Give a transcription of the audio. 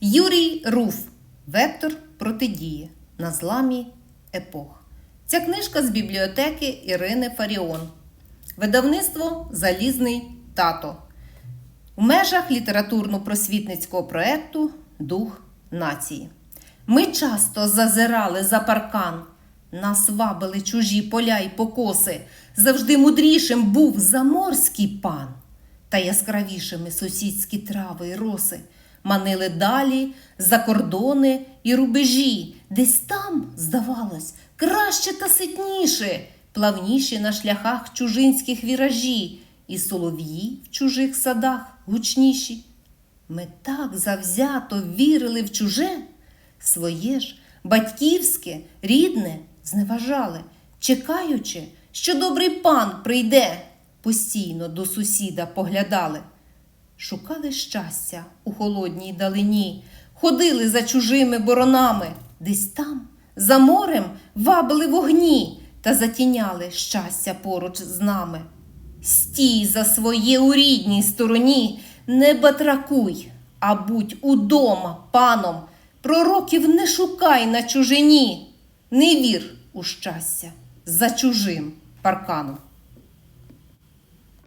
Юрій Руф Вектор протидії на зламі епох. Ця книжка з бібліотеки Ірини Фаріон. Видавництво Залізний тато. У межах літературно-просвітницького проєкту Дух нації. Ми часто зазирали за паркан, нас вабили чужі поля й покоси. Завжди мудрішим був заморський пан, та яскравішими сусідські трави й роси. Манили далі за кордони і рубежі, десь там, здавалось, краще та ситніше, плавніші на шляхах чужинських віражі, і солов'ї в чужих садах гучніші. Ми так завзято вірили в чуже, своє ж батьківське, рідне зневажали, чекаючи, що добрий пан прийде, постійно до сусіда поглядали. Шукали щастя у холодній далині, ходили за чужими боронами, десь там, за морем, вабили вогні та затіняли щастя поруч з нами. Стій за своє у рідній стороні, не батракуй, а будь удома паном. Пророків не шукай на чужині, не вір у щастя за чужим парканом.